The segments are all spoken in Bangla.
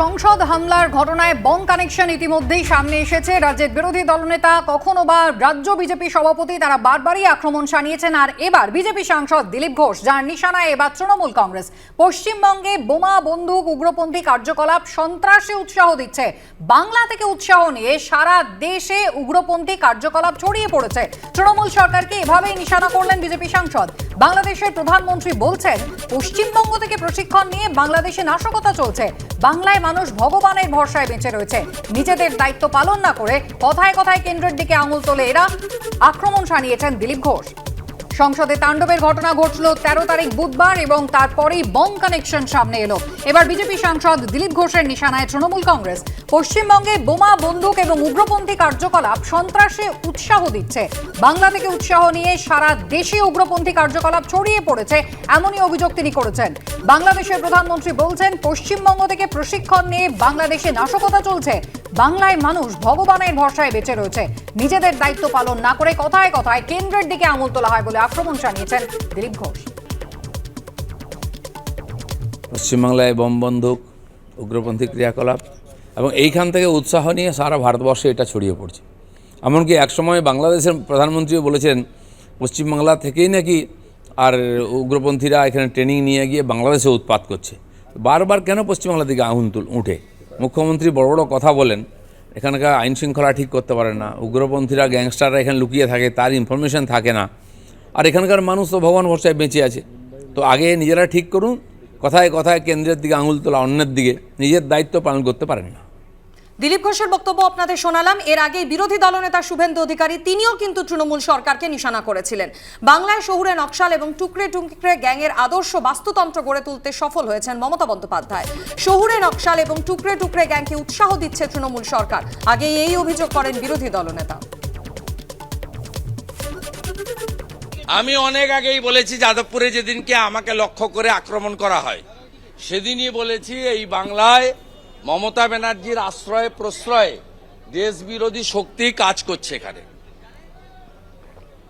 সংসদ হামলার ঘটনায় বং কানেকশন ইতিমধ্যেই সামনে এসেছে। রাজ্যের বিরোধী দলনেতা কখনো বা রাজ্য বিজেপি সভাপতি তারা বারবারই আক্রমণ সানিয়েছেন আর এবার বিজেপি সাংসদ দিলীপ ঘোষ, যার নিশানায় এবার তৃণমূল কংগ্রেস। পশ্চিমবঙ্গে বোমা, বন্দুক, উগ্রপন্থী কার্যকলাপ সন্ত্রাসে উৎসাহ দিচ্ছে। বাংলা থেকে উৎসাহ নিয়ে সারা দেশে উগ্রপন্থী কার্যকলাপ ছড়িয়ে পড়েছে। তৃণমূল সরকারকে এভাবেই নিশানা করলেন বিজেপি সাংসদ। বাংলাদেশের প্রধানমন্ত্রী বলছেন, পশ্চিমবঙ্গ থেকে প্রশিক্ষণ নিয়ে বাংলাদেশে নাশকতা চলছে। বাংলায় মানুষ ভগবানের ভরসায় বেঁচে রয়েছে। নিজেদের দায়িত্ব পালন না করে কথায় কথায় কেন্দ্রের দিকে আঙুল তোলে এরা। আক্রমণ সারিয়েছেন দিলীপ ঘোষ। সংসদে তাণ্ডবের ঘটনা ঘটল তেরো তারিখ বুধবার এবং তারপরেই বং কানেকশন সামনে এলো। এবার বিজেপি সাংসদ দিলীপ ঘোষের নিশানায় তৃণমূল কংগ্রেস। পশ্চিমবঙ্গে বোমা, বন্দুক এবং উগ্রপন্থী কার্যকলাপ সন্ত্রাসে উৎসাহ দিচ্ছে। বাংলা থেকে উৎসাহ নিয়ে সারা দেশে উগ্রপন্থী কার্যকলাপ ছড়িয়ে পড়েছে, এমনই অভিযোগ তিনি করেছেন। বাংলাদেশের প্রধানমন্ত্রী বলছেন, পশ্চিমবঙ্গ থেকে প্রশিক্ষণ নিয়ে বাংলাদেশে নাশকতা চলছে। বাংলায় মানুষ ভগবানের ভরসায় বেঁচে রয়েছে। নিজেদের দায়িত্ব পালন না করে কথায় কথায় কেন্দ্রের দিকে আঙুল তোলা হয় বলে আক্রমণ জানিয়েছেন দিলীপ ঘোষ। পশ্চিমবাংলায় বোম বন্দুক, উগ্রপন্থী ক্রিয়াকলাপ এবং এইখান থেকে উৎসাহ নিয়ে সারা ভারতবর্ষে এটা ছড়িয়ে পড়ছে। এমনকি একসময় বাংলাদেশের প্রধানমন্ত্রীও বলেছেন, পশ্চিমবাংলা থেকেই নাকি আর উগ্রপন্থীরা এখানে ট্রেনিং নিয়ে গিয়ে বাংলাদেশে উৎপাত করছে। বারবার কেন পশ্চিমবাংলা দিকে আগুন তুল, উঠে? মুখ্যমন্ত্রী বড় বড় কথা বলেন, এখানকার আইন শৃঙ্খলা ঠিক করতে পারে না, উগ্রপন্থীরা গ্যাংস্টাররা এখানে লুকিয়ে থাকে, তার ইনফরমেশন থাকে না। আর এখানকার মানুষ তো ভগবান ভরসায় বেঁচে আছে। তো আগে নিজেরা ঠিক করুন, কথায় কথায় কেন্দ্রের দিকে আঙুল তোলা, অন্যের দিকে নিজের দায়িত্ব পালন করতে পারেন না। দিলীপ ঘোষের বক্তব্য আপনাদের শোনালাম। এর আগে বিরোধী দলনেতা শুভেন্দু অধিকারী, তিনিও কিন্তু তৃণমূল সরকারকে নিশানা করেছিলেন। বাংলায় শহুরে নকশাল এবং টুকরে টুকরে গ্যাংয়ের আদর্শ বাস্তুতন্ত্র গড়ে তুলতে সফল হয়েছেন মমতা বন্দ্যোপাধ্যায়। শহুরে নকশাল এবং টুকরে টুকরে গ্যাংকে উৎসাহ দিচ্ছে তৃণমূল সরকার। আগে এই অভিযোগ করেন বিরোধী দলনেতা। আমি অনেক আগেই বলেছি, যাদবপুরে যেদিনকে আমাকে লক্ষ্য করে আক্রমণ করা হয়, সেদিনই বলেছি এই বাংলায় মমতা ব্যানার্জির আশ্রয়ে প্রশ্রয়ে দেশ বিরোধী শক্তি কাজ করছে এখানে।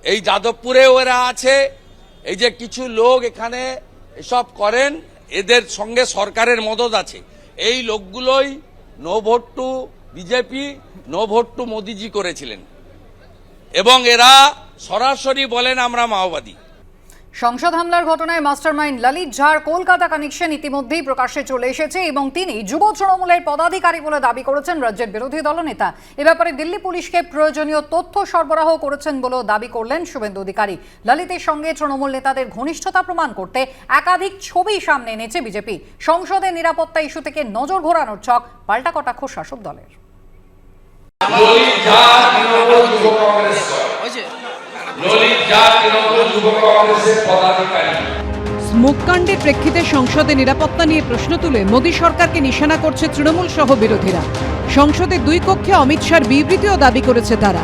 এই যাদবপুরে ওরা আছে, এই যে কিছু লোক এখানে এসব করেন, এদের সঙ্গে সরকারের মদত আছে। এই লোকগুলোই no vote to BJP, no vote to Modiji করেছিলেন। এবং এরা সরাসরি বলেন আমরা মাওবাদী। সংসদ হামলার ঘটনায় মাস্টারমাইন্ড ললিত ঝাড় কলকাতা কানেকশন ইতিমধ্যেই প্রকাশ্যে চলে এসেছে এবং তিনি যুব তৃণমূলের পদাধিকারী বলে দাবি করেছেন রাজ্যের বিরোধী দলনেতা। এ ব্যাপারে দিল্লি পুলিশকে প্রয়োজনীয় তথ্য সরবরাহ করেছেন বলেও দাবি করলেন শুভেন্দু অধিকারী। ললিতের সঙ্গে তৃণমূল নেতাদের ঘনিষ্ঠতা প্রমাণ করতে একাধিক ছবি সামনে এনেছে বিজেপি। সংসদে নিরাপত্তা ইস্যু থেকে নজর ঘোরানোর ছক পাল্টা কটাক্ষ শাসক দলের। ললিত স্মোককাণ্ডের প্রেক্ষিতে সংসদে নিরাপত্তা নিয়ে প্রশ্ন তুলে মোদী সরকারকে নিশানা করছে তৃণমূল সহ বিরোধীরা সংসদে দুই কক্ষে অমিত শাহর বিবৃতিও দাবি করেছে তারা।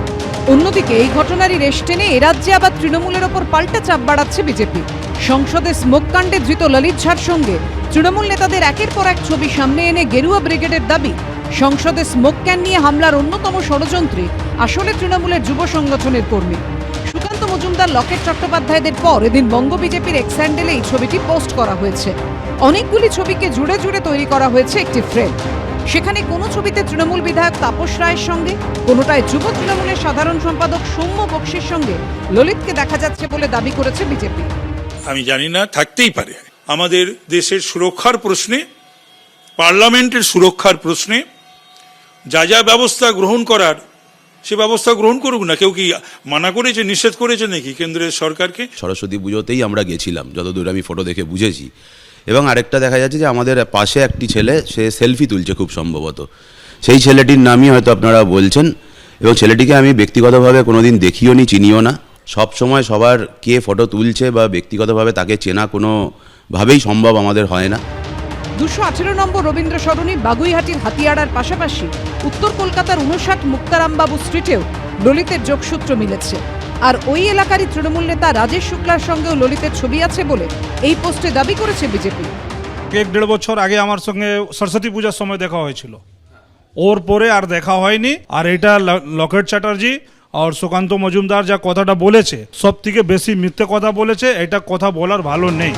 অন্যদিকে এই ঘটনারই রেশ টেনে এ রাজ্যে আবার তৃণমূলের ওপর পাল্টা চাপ বাড়াচ্ছে বিজেপি। সংসদে স্মোককাণ্ডে ধৃত ললিত ঝাড় সঙ্গে তৃণমূল নেতাদের একের পর এক ছবি সামনে এনে গেরুয়া ব্রিগেডের দাবি। সংসদে স্মোক ক্যান নিয়ে হামলার অন্যতম ষড়যন্ত্রী আসলে তৃণমূলের যুব সংগঠনের কর্মী। মজুমদার লকেট চট্টোপাধ্যায়দের পর এদিন বঙ্গ বিজেপির এক্স হ্যান্ডেলে এই ছবিটি পোস্ট করা হয়েছে। অনেকগুলি ছবিকে জুড়ে জুড়ে তৈরি করা হয়েছে একটি ফ্রেম। সেখানে কোনো ছবিতে তৃণমূল বিধায়ক তাপস রায়ের সঙ্গে, কোনোটায় যুব তৃণমূলের সাধারণ সম্পাদক সৌম্য বক্সির সঙ্গে ললিতকে দেখা যাচ্ছে বলে দাবি করেছে বিজেপি। আমি জানি না, থাকতেই পারে। আমাদের দেশের সুরক্ষার প্রশ্নে, পার্লামেন্টের সুরক্ষার প্রশ্নে যা যা ব্যবস্থা গ্রহণ করার সে ব্যবস্থা গ্রহণ করুক না। কেউ কি মানা করেছে, নিষেধ করেছে নাকি কেন্দ্রের সরকারকে? সরস্বতী পুজোতেই আমরা গেছিলাম, যতদূর আমি ফটো দেখে বুঝেছি। এবং আরেকটা দেখা যাচ্ছে যে আমাদের পাশে একটি ছেলে, সে সেলফি তুলছে খুব সম্ভবত। সেই ছেলেটির নামই হয়তো আপনারা বলছেন, এবং ছেলেটিকে আমি ব্যক্তিগতভাবে কোনোদিন দেখিও নি, চিনিও না। সব সময় সবার কে ফটো তুলছে বা ব্যক্তিগতভাবে তাকে চেনা কোনোভাবেই সম্ভব আমাদের হয় না। দুশো আঠেরো নম্বর রবীন্দ্র সরণি বাগুইহাটির হাতিয়াড়ার পাশাপাশি উত্তর কলকাতার উনষাট মুক্তারামবাবু স্ট্রিটেও ললিতের যোগসূত্র মিলেছে। আর ওই এলাকারই তৃণমূল নেতা রাজেশ শুক্লার সঙ্গেও ললিতের ছবি আছে বলে এই পোস্টে দাবি করেছে বিজেপি। এক দেড় বছর আগে আমার সঙ্গে সরস্বতী পূজার সময় দেখা হয়েছিল। ওর পরে আর দেখা হয়নি। আর এটা লকেট চ্যাটার্জি আর সুকান্ত মজুমদার যা কথাটা বলেছে সব থেকে বেশি মিথ্যে কথা বলেছে, এটা কথা বলার ভালো নেই।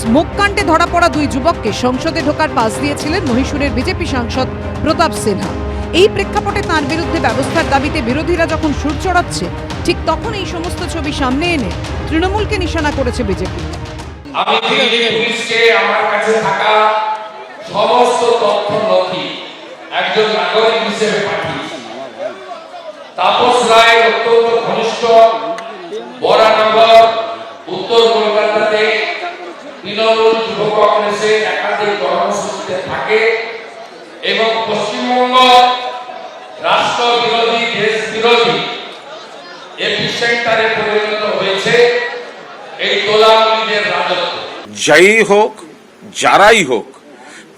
স্মোক কাণ্ডে ধরা পড়া দুই যুবককে সংসদে ঢোকার পাশ দিয়েছিলেন মহীশূরের বিজেপি সাংসদ প্রতাপ সিনহা। এই প্রেক্ষাপটে তার বিরুদ্ধে ব্যবস্থার দাবিতে বিরোধীরা যখন সুর চড়াচ্ছে, ঠিক তখন এই সমস্ত ছবি সামনে এনে তৃণমূলকে নিশানা করেছে বিজেপি। আমি তাপস রায় অত্যন্ত ঘনিষ্ঠ, বরানগর, উত্তর কলকাতাতে তৃণমূল যুব কংগ্রেসের একাধিক কর্মসূচিতে থাকে এবং রাষ্ট্র বিরোধী, দেশ বিরোধী পরিণত হয়েছে এই রাজত্ব। যাই হোক, যারাই হোক,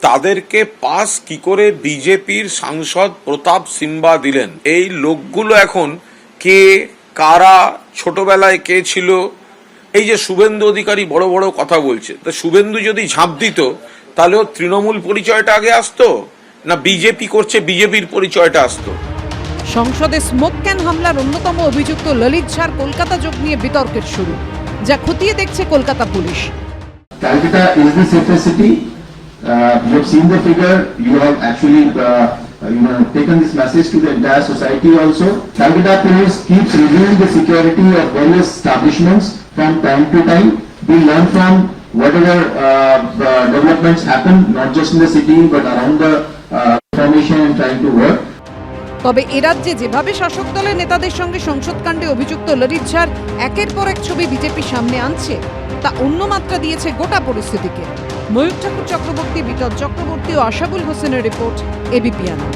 তাদেরকে পাস কি করে বিজেপির সাংসদ প্রতাপ সিম্বা দিলেন? এই লোকগুলো এখন কে, কারা, ছোটবেলায় কে ছিল? এই যে শুভেন্দু অধিকারী বড় বড় কথা বলছে। তা শুভেন্দু যদি ঝাঁপ দিত, তাহলে তৃণমূল পরিচয়টা আগে আসতো? না বিজেপি করছে বিজেপির পরিচয়টা আসতো সংসদে স্মোক ক্যান হামলার অন্যতম অভিযুক্ত ললিত ঝাড় কলকাতা যোগ নিয়ে বিতর্কের শুরু যা খতিয়ে দেখছে Kolkata police the safest city. Uh, you have seen the figure. You have actually, uh, you know, taken this message to the entire society also. Calcutta police keeps reviewing the security of various establishments from time to time. We learn from whatever uh, uh, developments happen, not just in the city but around the uh, a. তবে এরাজ্যে যেভাবে শাসক দলের নেতাদের সঙ্গে সংসদ কাণ্ডে অভিযুক্ত ললিত একের পর এক ছবি বিজেপি সামনে আনছে তা অন্য মাত্রা দিয়েছে গোটা পরিস্থিতিকে ময়ূর ঠাকুর চক্রবর্তী বিটল চক্রবর্তী ও আশাবুল হোসেনের রিপোর্ট এবিপি আনন্দ